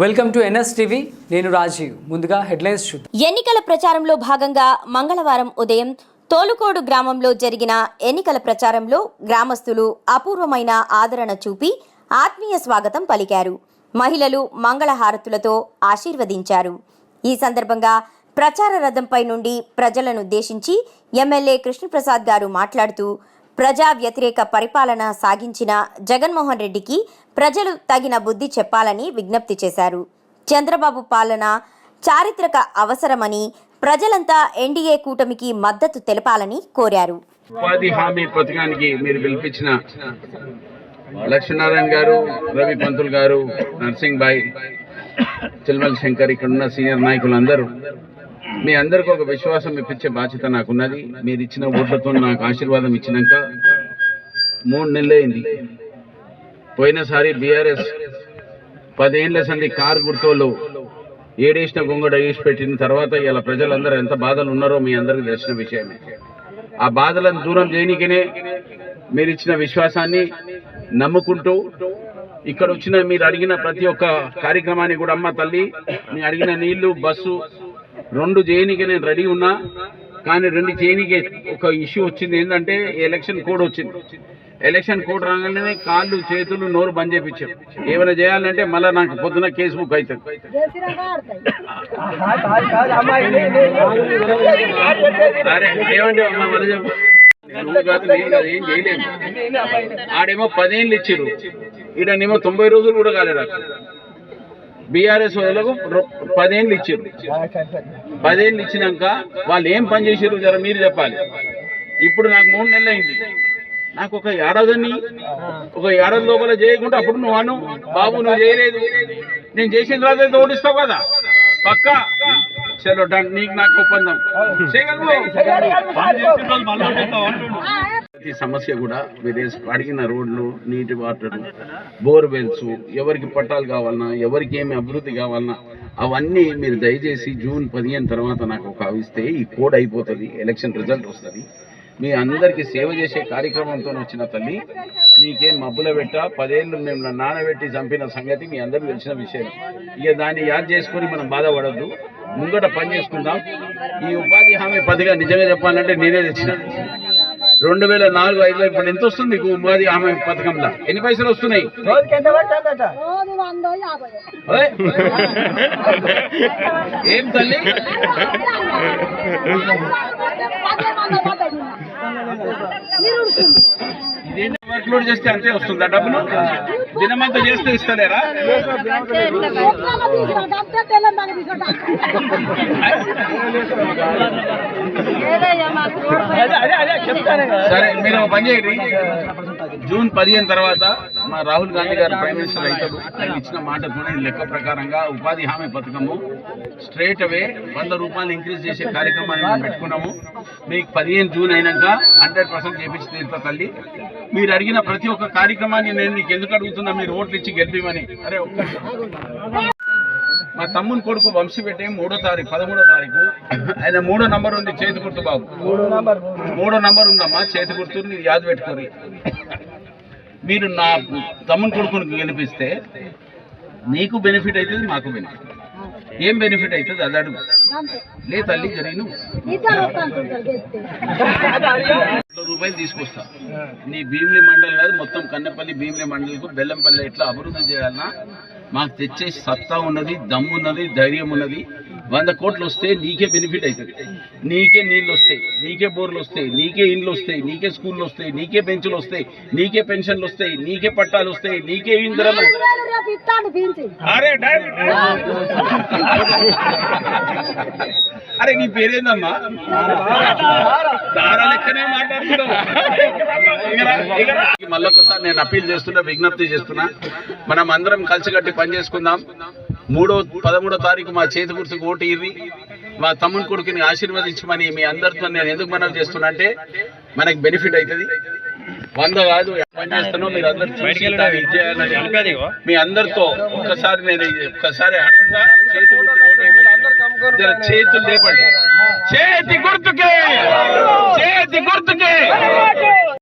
Welcome to NS TV నేను రాజీవ్. ముందుగా headlines చూద్దాం. ఎన్నికల ప్రచారంలో భాగంగా మంగళవారం ఉదయం తోలుకోడు గ్రామంలో జరిగిన ఎన్నికల ప్రచారంలో గ్రామస్తులు అపూర్వమైన ఆదరణ చూపి ఆత్మీయ స్వాగతం పలికారు. మహిళలు మంగళహారతులతో ఆశీర్వదించారు. ఈ సందర్భంగా ప్రచార రథంపై నుండి ప్రజలనుద్దేశించి ఎమ్మెల్యే కృష్ణప్రసాద్ గారు మాట్లాడుతూ ప్రజా వ్యతిరేక పరిపాలన సాగించిన జగన్మోహన్ రెడ్డికి ప్రజలు తగిన బుద్ధి చెప్పాలని విజ్ఞప్తి చేశారు. చంద్రబాబు పాలన చారిత్రక అవసరమని ప్రజలంతా ఎన్డీఏ కూటమికి మద్దతు తెలపాలని కోరారు. ఉపాధి హామీ పథకానికి మీరు పిలిపించిన లక్ష్మీనారాయణ గారు రవి పంతులు గారు నర్సింగ్ బాయ్ చిల్మల్ శంకర్ ఇక్కడ ఉన్న సీనియర్ నాయకులందరూ మీ అందరికీ ఒక విశ్వాసం ఇప్పించే బాధ్యత నాకున్నది. మీరు ఇచ్చిన ఓట్లతో నాకు ఆశీర్వాదం ఇచ్చినాక మూడు నెలలైంది పోయినసారి బీఆర్ఎస్ పదేళ్ళ సంది కారు గుర్తులు ఏడేసిన గొంగడ వేసి పెట్టిన తర్వాత ఇలా ప్రజలందరూ ఎంత బాధలు ఉన్నారో మీ అందరికీ తెలిసిన విషయమే. ఆ బాధలను దూరం చేయనికనే మీరు ఇచ్చిన విశ్వాసాన్ని నమ్ముకుంటూ ఇక్కడ వచ్చిన మీరు అడిగిన ప్రతి ఒక్క కార్యక్రమాన్ని కూడా అమ్మ తల్లి మీరు అడిగిన నీళ్ళు బస్సు రెండు చేయనికే నేను రెడీ ఉన్నా కానీ రెండు చేయనికే ఒక ఇష్యూ వచ్చింది. ఏంటంటే ఎలక్షన్ కోడ్ వచ్చింది. ఎలక్షన్ కోడ్ రాగానే కాళ్ళు చేతులు నోరు బంద్ చేయించారు ఏమైనా చేయాలంటే మళ్ళీ నాకు పొద్దున కేసు బుక్ అవుతుంది. అరే ఏమంటే మళ్ళీ చెప్పు. ఏం చేయలేము ఆడేమో పదేళ్ళు ఇచ్చిర్రు ఈడనేమో తొంభై రోజులు కూడా కాలేదు? బీఆర్ఎస్ వాళ్ళకు పదేళ్ళు ఇచ్చారు. పదేళ్ళు ఇచ్చినాక వాళ్ళు ఏం పని చేసారు జర మీరు చెప్పాలి. ఇప్పుడు నాకు మూడు నెలలు అయింది. నాకు ఒక ఏడాదిని ఒక ఏడాది లోపల చేయకుండా అప్పుడు నువ్వు అను బాబు నువ్వు చేయలేదు. నేను చేసిన తర్వాత ఓడిస్తావు కదా. పక్కా. చలో డన్ నీకు నాకు ఒప్పందం. ప్రతి సమస్య కూడా మీరు అడిగిన రోడ్లు నీటి వాటర్ బోర్వెల్స్ ఎవరికి పట్టాలు కావాలన్నా ఎవరికి ఏమి అభివృద్ధి కావాలన్నా అవన్నీ మీరు దయచేసి జూన్ పదిహేను తర్వాత నాకు ఒక ఇస్తే ఈ కోడ్ అయిపోతుంది ఎలక్షన్ రిజల్ట్ వస్తుంది. మీ అందరికీ సేవ చేసే కార్యక్రమంతో వచ్చిన తల్లి నీకేం మబ్బుల పెట్ట పదేళ్ళు మేము నానబెట్టి చంపిన సంగతి మీ అందరికీ తెలిసిన విషయం. ఇక దాన్ని యాద్ చేసుకొని మనం బాధపడద్దు. ముంగట పని చేసుకుందాం. ఈ ఉపాధి హామీ పదిగా నిజంగా చెప్పాలంటే నేనే తెచ్చిన. రెండు వేల నాలుగు ఐదులో ఇప్పుడు ఎంత వస్తుంది మీకు ఉపాధి హామీ పథకంలో? ఎన్ని పైసలు వస్తున్నాయి? ఓయ్. ఏం తల్లి? వర్క్ లోడ్ చేస్తే అంతే వస్తుందా డబ్బులు? దినమంతా చేస్తే ఇస్తలేరా? సరే మీరు పని చేయండి. జూన్ పదిహేను తర్వాత మా రాహుల్ గాంధీ గారు ప్రైమ్ మినిస్టర్ అవుతాడు. ఆయన ఇచ్చిన మాటతోనే లెక్క ప్రకారంగా ఉపాధి హామీ పథకము. స్ట్రేట్ అవే వంద రూపాయలు ఇంక్రీజ్ చేసే కార్యక్రమాన్ని మేము పెట్టుకున్నాము. మీకు పదిహేను జూన్ అయినాక హండ్రెడ్ పర్సెంట్ చేపించి తీరుతా తల్లి. మీరు అడిగిన ప్రతి ఒక్క కార్యక్రమాన్ని నేను మీకు ఎందుకు అడుగుతున్నా? మీరు ఓట్లు ఇచ్చి గెలిపిమని. అరే ఒక్క మా తమ్ముని కొడుకు వంశీ పెట్టి మూడో తారీఖు పదమూడో తారీఖు. ఆయన మూడో నంబర్ ఉంది చేతి గుర్తు బాబు. మూడో నంబర్ ఉందమ్మా చేతి గుర్తు మీరు యాద పెట్టుకోరి. మీరు నా తమ్ముని కొడుకుని గెలిపిస్తే నీకు బెనిఫిట్ అవుతుంది మాకు బెనిఫిట్ ఏం బెనిఫిట్ అవుతుంది అది అడుగు. లే తల్లి జరిగిన రూపాయలు తీసుకొస్తా. నీ భీమిలి మండల్ కాదు మొత్తం కన్నెపల్లి భీమిలి మండలకు బెల్లంపల్లి ఎట్లా అభివృద్ధి చేయాలన్నా మాకు తెచ్చే సత్తా ఉన్నది దమ్ము ఉన్నది ధైర్యం ఉన్నది. వంద కోట్లు వస్తే నీకే బెనిఫిట్ అవుతుంది నీకే నీళ్ళు వస్తాయి నీకే బోర్లు వస్తాయి నీకే ఇండ్లు వస్తాయి నీకే స్కూళ్ళు వస్తాయి నీకే బెంచులు వస్తాయి నీకే పెన్షన్లు వస్తాయి నీకే పట్టాలు వస్తాయి నీకే ఇంద్రలు అరే అరే నీ పేరేందమ్మా? దారా లెక్కనే మాట్లాడుతున్నావు. మళ్ళొకసారి నేను అప్పీల్ చేస్తున్నా విజ్ఞప్తి చేస్తున్నా. మనం అందరం కలిసికట్టి పని చేసుకుందాం. మూడో పదమూడో తారీఖు మా చేతి గుర్తుకు ఓటు ఇర్రి. మా తమ్ముని కొడుకుని ఆశీర్వదించమని మీ అందరితో నేను ఎందుకు మనవి చేస్తున్నా అంటే మనకి బెనిఫిట్ అవుతుంది. వంద కాదు పని చేస్తానో మీరు అందరు మీ అందరితో ఒక్కసారి నేను ఒక్కసారి చేతి చేతులు లేపండి. చేతి గుర్తుకే! చేతి గుర్తుకే!